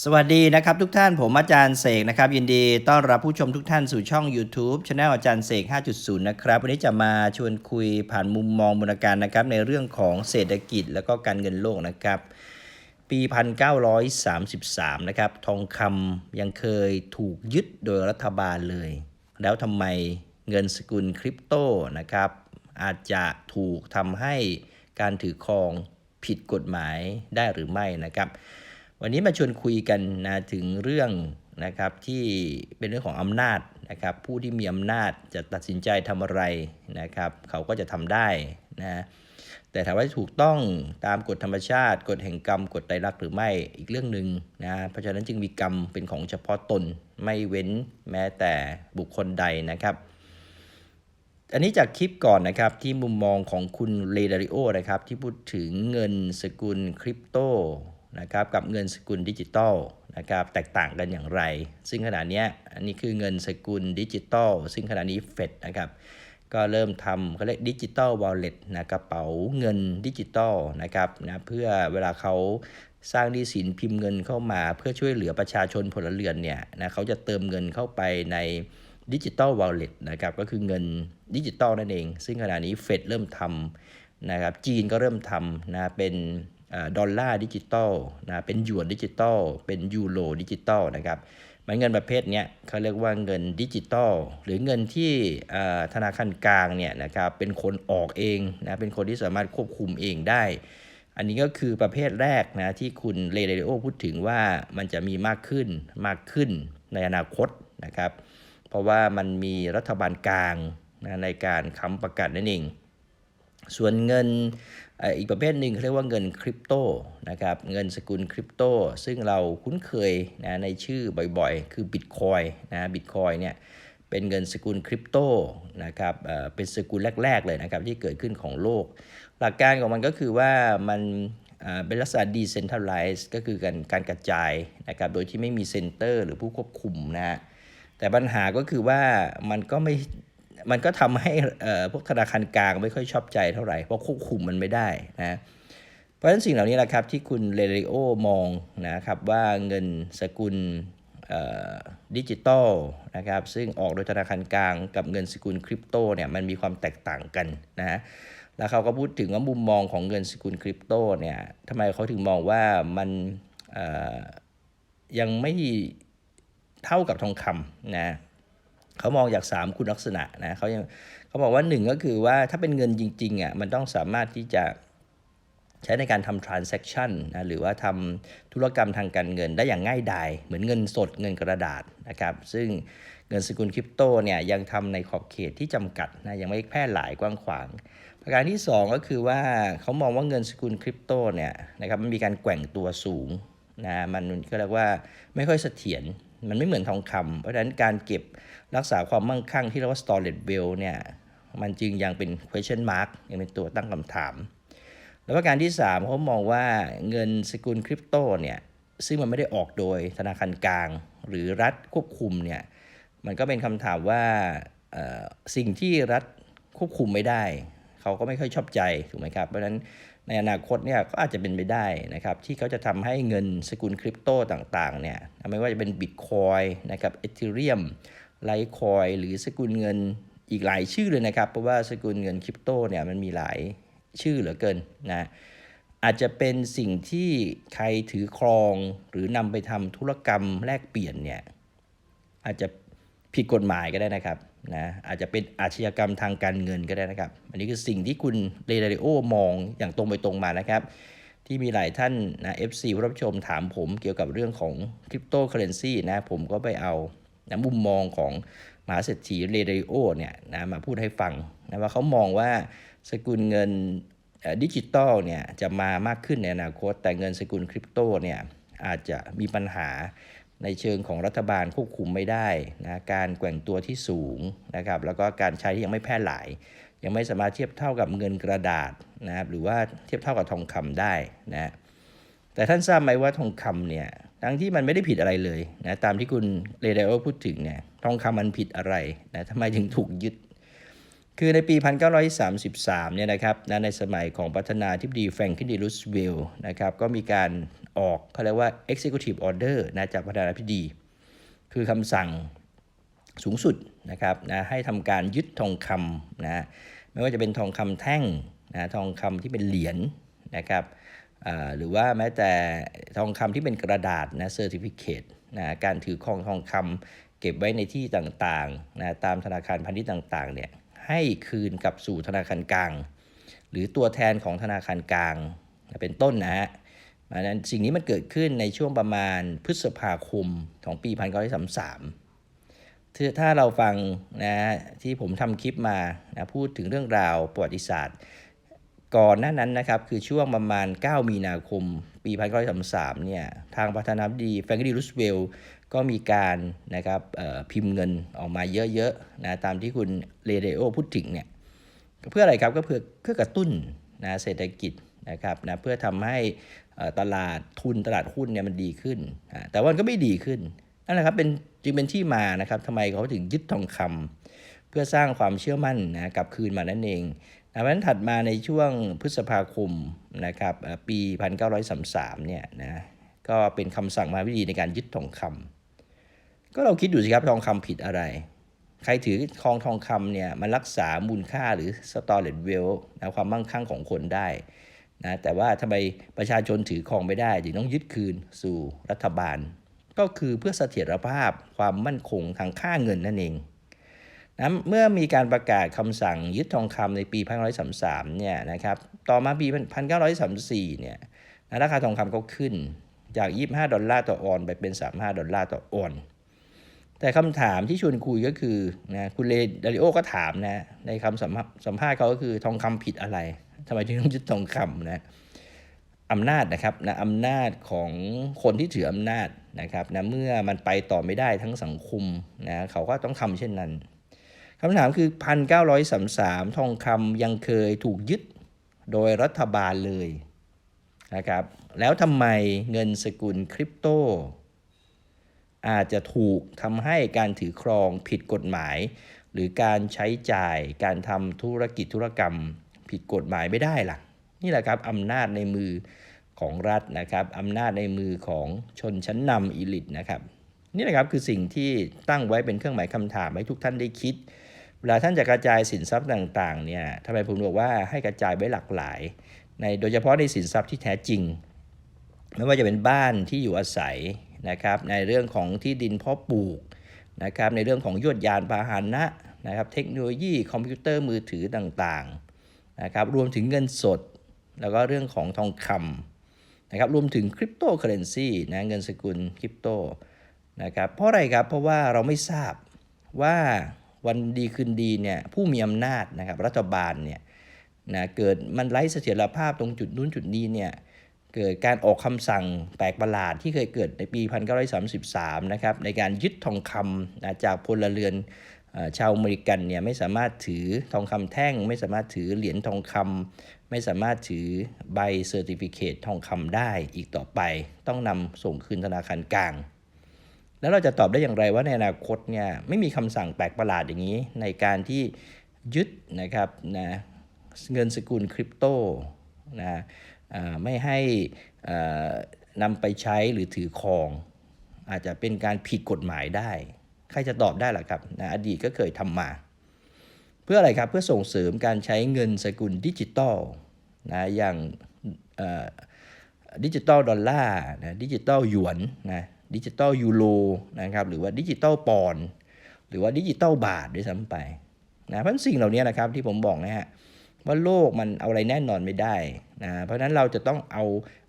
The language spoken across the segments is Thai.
สวัสดีนะครับทุกท่านผมอาจารย์เสกนะครับยินดีต้อนรับผู้ชมทุกท่านสู่ช่อง YouTube Channel อาจารย์เสก 5.0 นะครับ วันนี้จะมาชวนคุยผ่านมุมมองมูลการนะครับในเรื่องของเศรษฐกิจแล้วก็การเงินโลกนะครับ ปี 1933 นะครับ ทองคำยังเคยถูกยึดโดยรัฐบาลเลย แล้วทำไมเงินสกุลคริปโตนะครับ อาจจะถูกทำให้การถือครองผิดกฎหมายได้หรือไม่นะครับ วันนี้มาชวนคุยกันนะถึงเรื่องนะครับที่เป็นเรื่องของอำนาจนะครับผู้ที่มีอำนาจจะตัดสินใจทำอะไรนะครับ เขาก็จะทำได้นะแต่ถามว่าถูกต้องตามกฎธรรมชาติ กฎแห่งกรรมกฎไตรลักษณ์หรือไม่อีกเรื่องหนึ่งนะเพราะฉะนั้นจึงมีกรรมเป็นของเฉพาะตนไม่เว้นแม้แต่บุคคลใดนะครับ อันนี้จากคลิปก่อนนะครับที่มุมมองของคุณเลดาริโอนะครับที่พูดถึงเงินสกุลคริปโต นะครับกับเงินสกุลดิจิตอลนะครับแตกต่างกันอย่างไร ซึ่งขณะนี้อันนี้คือเงินสกุลดิจิตอลซึ่งขณะนี้เฟดนะครับก็เริ่มทำเขาเรียกดิจิตอลวอลเล็ตนะกระเป๋าเงินดิจิตอลนะครับนะเพื่อเวลาเขาสร้างหนี้สินพิมพ์เงินเข้ามา เพื่อช่วยเหลือประชาชนพลเรือนเนี่ยนะเขาจะเติมเงินเข้าไปในดิจิตอลวอลเล็ตนะครับก็คือเงินดิจิตอลนั่นเอง ซึ่งขณะนี้เฟดเริ่มทำนะครับจีนก็เริ่มทำนะเป็น ดอลลาร์ดิจิตอลนะเป็นหยวนดิจิตอลเป็นยูโรดิจิตอลนะครับมันเงินประเภทนี้เขาเรียกว่าเงินดิจิตอลหรือเงินที่ธนาคารกลางเนี่ยนะครับเป็นคนออกเองนะเป็นคนที่สามารถควบคุมเองได้ อันนี้ก็คือประเภทแรกนะที่คุณเลเดโอพูดถึงว่ามันจะมีมากขึ้นมากขึ้นในอนาคตนะครับ เพราะว่ามันมีรัฐบาลกลางนะในการค้ำประกันนั่นเอง ส่วนเงินอีกประเภทหนึ่งเขาเรียกว่าเงินคริปโตนะครับเงินสกุลคริปโตซึ่งเราคุ้นเคยนะในชื่อบ่อยๆ คือบิตคอยนะบิตคอยเนี่ยเป็นเงินสกุลคริปโตนะครับเป็นสกุลแรก ๆ เลยนะครับที่เกิดขึ้นของโลก หลักการของมันก็คือว่ามันเป็นลักษณะ decentralized ก็คือการการกระจายนะครับโดยที่ไม่มีเซ็นเตอร์หรือผู้ควบคุมนะฮะแต่ปัญหาก็คือว่ามันก็ไม่ มันก็ทำให้พวกธนาคารกลางไม่ค่อยชอบใจเท่าไหร่ เพราะควบคุมมันไม่ได้นะเพราะฉะนั้นสิ่งเหล่านี้แหละครับที่คุณเรเรโอมองนะครับว่าเงินสกุลดิจิตอลนะครับซึ่งออกโดยธนาคารกลางกับเงินสกุลคริปโตเนี่ยมันมีความแตกต่างกันนะฮะแล้วเขาก็พูดถึงว่ามุมมองของเงินสกุลคริปโตเนี่ยทำไมเขาถึงมองว่ามันยังไม่เท่ากับทองคำนะ เขามองจาก 3 คุณลักษณะนะเขายังเขาบอกว่า 1 ก็คือว่าถ้าเป็นเงินจริงๆอะมันต้องสามารถที่จะใช้ในการทำ transaction นะหรือว่าทำธุรกรรมทางการเงินได้อย่างง่ายดาย เหมือนเงินสดเงินกระดาษนะครับซึ่งเงินสกุลคริปโตเนี่ยยังทำในขอบเขตที่จำกัดนะยังไม่แพร่หลายกว้างขวาง ประการที่ 2 ก็คือว่าเขามองว่าเงินสกุลคริปโตเนี่ยนะครับมันมีการแกว่งตัวสูงนะมันก็เรียกว่าไม่ค่อยเสถียร มันไม่เหมือนทองคำเพราะฉะนั้นการเก็บรักษาความมั่งคั่งที่เรียกว่า storage well เนี่ยมันจึงยังเป็น question mark ยังเป็นตัวตั้งคำถาม แล้วประการที่ 3เขามองว่าเงินสกุลคริปโตเนี่ยซึ่งมันไม่ได้ออกโดยธนาคารกลาง หรือรัฐควบคุมเนี่ยมันก็เป็นคำถามว่าสิ่งที่รัฐควบคุมไม่ได้ เขาก็ไม่ค่อยชอบใจถูกไหมครับ เพราะฉะนั้น ในอนาคตเนี่ยก็อาจจะเป็นไปได้นะครับที่เขาจะทำให้เงินสกุลคริปโตต่างๆเนี่ยไม่ว่าจะเป็นบิตคอยนะครับเอธีเรียมไลท์คอยหรือสกุลเงินอีกหลายชื่อเลยนะครับ เพราะว่าสกุลเงินคริปโตเนี่ยมันมีหลายชื่อเหลือเกินนะอาจจะเป็นสิ่งที่ใครถือครองหรือนำไปทำธุรกรรมแลกเปลี่ยนเนี่ยอาจจะ ผิดกฎหมายก็ได้นะครับนะอาจจะเป็นอาชญากรรมทางการเงินก็ได้นะครับ อันนี้คือสิ่งที่คุณเรเดโอมองอย่างตรงไปตรงมานะครับ ที่มีหลายท่านนะเอฟซีผู้รับชมถามผมเกี่ยวกับเรื่องของคริปโตเคอเรนซีนะผมก็ไปเอานะมุมมองของมหาเศรษฐีเรเดโอเนี่ยนะมาพูดให้ฟังนะว่าเขามองว่าสกุลเงินดิจิตอลเนี่ยจะมามากขึ้นในอนาคต แต่เงินสกุลคริปโตเนี่ยอาจจะมีปัญหา ในเชิงของรัฐบาลควบคุมไม่ได้นะการแกว่งตัวที่สูงนะครับแล้วก็การใช้ที่ยังไม่แพร่หลาย ยังไม่สามารถเทียบเท่ากับเงินกระดาษนะครับหรือว่าเทียบเท่ากับทองคำได้นะแต่ท่านทราบไหมว่าทองคำเนี่ยทั้งที่มันไม่ได้ผิดอะไรเลยนะตามที่คุณเรเดโอพูดถึงเนี่ยทองคำมันผิดอะไรนะทำไมถึงถูกยึด คือในปี 1933 เนี่ยนะครับนะในสมัยของประธานาธิบดีแฟรงคินดีรูสเวลล์นะครับก็มีการ ออกเขาเรียกว่า executive order นะจากประธานาธิบดี คือคำสั่งสูงสุดนะครับนะให้ทำการยึดทองคำนะไม่ว่าจะเป็นทองคำแท่งนะทองคำที่เป็นเหรียญนะครับหรือว่าแม้แต่ทองคำที่เป็นกระดาษนะเซอร์ติฟิเคตนะการถือครองทองคำเก็บไว้ในที่ต่างๆนะตามธนาคารพาณิชย์ต่างๆเนี่ยให้คืนกลับสู่ธนาคารกลาง หรือตัวแทนของธนาคารกลางนะเป็นต้นนะฮะ เพราะฉะนั้นสิ่งนี้มันเกิดขึ้นในช่วงประมาณพฤษภาคมของปี 1933ถ้าถ้าเราฟังนะที่ผมทำคลิปมานะพูดถึงเรื่องราวประวัติศาสตร์ ก่อนหน้านั้นนะครับคือช่วงประมาณ 9 มีนาคม ปี 1933เนี่ยทางประธานาธิบดีแฟรงก์ลีรูสเวลล์ก็มีการนะครับพิมพ์เงินออกมาเยอะๆนะตามที่คุณเรเดโอพูดถึงเนี่ยเพื่ออะไรครับก็เพื่อเพื่อกระตุ้นนะเศรษฐกิจ นะครับนะเพื่อทำให้ตลาดทุนตลาดหุ้นเนี่ยมันดีขึ้น แต่วันก็ไม่ดีขึ้นนั่นแหละครับเป็นจึงเป็นที่มานะครับทำไมเขาถึงยึดทองคำเพื่อสร้างความเชื่อมั่นนะกลับคืนมานั่นเองนะเพราะฉะนั้นถัดมาในช่วงพฤษภาคมนะครับเอ่อปี 1933เนี่ยนะก็เป็นคำสั่งมาวิธีในการยึดทองคำก็เราคิดดูสิครับทองคำผิดอะไร ใครถือทองทองคำเนี่ยมันรักษามูลค่าหรือ storage wealth นะความมั่งคั่งของคนได้ นะแต่ว่าทำไมประชาชนถือครองไม่ได้ถึงต้องยึดคืนสู่รัฐบาล ก็คือเพื่อเสถียรภาพความมั่นคงทางค่าเงินนั่นเองนะเมื่อมีการประกาศคำสั่งยึดทองคำในปี 1933 เนี่ยนะครับต่อมาปี 1934 เนี่ยนะราคาทองคำก็ขึ้นจาก 25 ดอลลาร์ต่อออนไปเป็น 35 ดอลลาร์ต่อออน แต่คำถามที่ชวนคุยก็คือนะคุณเลดาริโอก็ถามนะในคำสัมภาษณ์เขาก็คือทองคำผิดอะไร ทำไมถึงต้องยึดทองคำนะอำนาจนะครับนะอำนาจของคนที่ถืออำนาจนะครับนะเมื่อมันไปต่อไม่ได้ทั้งสังคมนะเขาก็ต้องทำเช่นนั้นคำถามคือ 1,933 ทองคำยังเคยถูกยึดโดยรัฐบาลเลยนะครับแล้วทำไมเงินสกุลคริปโต อาจจะถูกทำให้การถือครองผิดกฎหมาย หรือการใช้จ่ายการทำธุรกิจธุรกรรม ผิดกฎหมายไม่ได้ล่ะ นี่แหละครับอำนาจในมือของรัฐนะครับอำนาจในมือของชนชั้นนำอีลิตนะครับ นี่แหละครับคือสิ่งที่ตั้งไว้เป็นเครื่องหมายคำถามให้ทุกท่านได้คิด เวลาท่านจะกระจายสินทรัพย์ต่างๆเนี่ยทำไมผมบอกว่าให้กระจายไว้หลากหลาย ในโดยเฉพาะในสินทรัพย์ที่แท้จริง ไม่ว่าจะเป็นบ้านที่อยู่อาศัยนะครับ ในเรื่องของที่ดินเพาะปลูกนะครับ ในเรื่องของยวดยานพาหนะนะครับ เทคโนโลยีคอมพิวเตอร์มือถือต่างๆ นะครับรวมถึงเงินสด แล้วก็เรื่องของทองคำนะครับรวมถึงคริปโตเคอเรนซีนะเงินสกุลคริปโตนะครับเพราะอะไรครับเพราะว่าเราไม่ทราบว่าวันดีคืนดีเนี่ยผู้มีอำนาจนะครับรัฐบาลเนี่ยนะเกิดมันไร้เสถียรภาพตรงจุดนู้นจุดนี้เนี่ยเกิดการออกคำสั่งแปลกประหลาดที่เคยเกิดในปี 1933 นะครับในการยึดทองคำนะจากพลเรือน ชาวอเมริกันเนี่ยไม่สามารถถือทองคำแท่ง ไม่สามารถถือเหรียญทองคำไม่สามารถถือใบเซอร์ติฟิเคตทองคำได้อีกต่อไป ต้องนำส่งคืนธนาคารกลาง แล้วเราจะตอบได้อย่างไรว่าในอนาคตเนี่ยไม่มีคำสั่งแปลกประหลาดอย่างนี้ ในการที่ยึดนะครับนะเงินสกุลคริปโตนะไม่ให้นำไปใช้หรือถือครอง อาจจะเป็นการผิดกฎหมายได้ ใครจะตอบได้ล่ะครับนะอดีตก็เคยทำมา เพื่ออะไรครับเพื่อส่งเสริมการใช้เงินสกุลดิจิตอลนะอย่างดิจิตอลดอลลาร์นะดิจิตอลหยวนนะดิจิตอลยูโรนะครับหรือว่าดิจิตอลปอนด์หรือว่าดิจิตอลบาทด้วยซ้ำไปนะเพราะฉนั้นสิ่งเหล่านี้นะครับที่ผมบอกนะฮะว่าโลกมันเอาอะไรแน่นอนไม่ได้นะเพราะฉะนั้นเราจะต้องเอา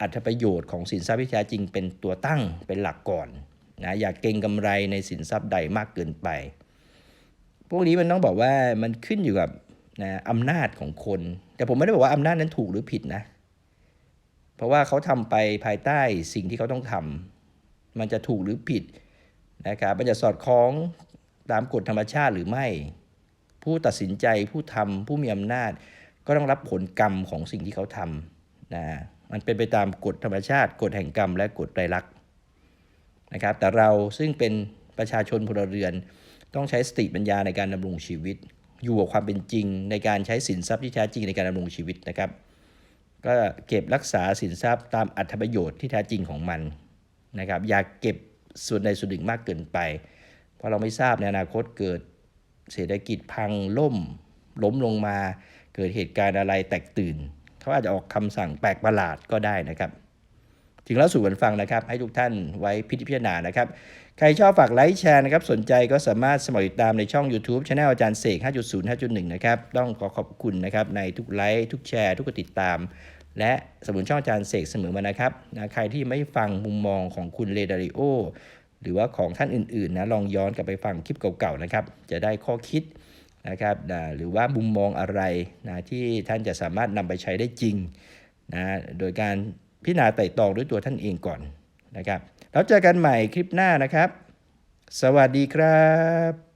อัตประโยชน์ของสินทรัพย์ที่แท้จริงเป็นตัวตั้งเป็นหลักก่อน นะอย่าเก็งกำไรในสินทรัพย์ใดมากเกินไป พวกนี้มันต้องบอกว่ามันขึ้นอยู่กับนะอำนาจของคน แต่ผมไม่ได้บอกว่าอำนาจนั้นถูกหรือผิดนะ เพราะว่าเขาทำไปภายใต้สิ่งที่เขาต้องทำมันจะถูกหรือผิดนะครับมันจะสอดคล้องตามกฎธรรมชาติหรือไม่ ผู้ตัดสินใจผู้ทำผู้มีอำนาจ ก็ต้องรับผลกรรมของสิ่งที่เขาทำนะมันเป็นไปตามกฎธรรมชาติ กฎแห่งกรรมและกฎไตรลักษณ์ นะครับ แต่เราซึ่งเป็นประชาชนพลเรือน ต้องใช้สติปัญญาในการดำรงชีวิต อยู่กับความเป็นจริงในการใช้สินทรัพย์ที่แท้จริงในการดำรงชีวิตนะครับ ก็เก็บรักษาสินทรัพย์ตามอัธประโยชน์ที่แท้จริงของมันนะครับอย่าเก็บส่วนใดส่วนหนึ่งมากเกินไป เพราะเราไม่ทราบในอนาคตเกิดเศรษฐกิจพังล่ม ล้มลงมา เกิดเหตุการณ์อะไรแตกตื่น เขาอาจจะออกคำสั่งแปลกประหลาดก็ได้นะครับ ถึงแล้วสู่กันฟังนะครับ ให้ทุกท่านไว้พิจารณานะครับ ใครชอบฝากไลค์แชร์นะครับ สนใจก็สามารถสมัครติดตามในช่อง YouTube Channel อาจารย์เสก 5.0 5.1 นะครับ ต้องขอขอบคุณนะครับในทุกไลค์ทุกแชร์ ทุกกดติดตาม และสมุนช่องอาจารย์เสกเสมอมานะครับนะใครที่ไม่ฟังมุมมองของคุณเลดาริโอหรือว่าของท่านอื่นๆนะลองย้อนกลับไปฟังคลิปเก่าๆนะครับ จะได้ข้อคิดนะครับนะหรือว่ามุมมองอะไรนะที่ท่านจะสามารถนำไปใช้ได้จริงนะโดยการ พิจารณาไต่ตองด้วยตัวท่านเองก่อนนะครับแล้วเจอกันใหม่คลิปหน้านะครับ สวัสดีครับ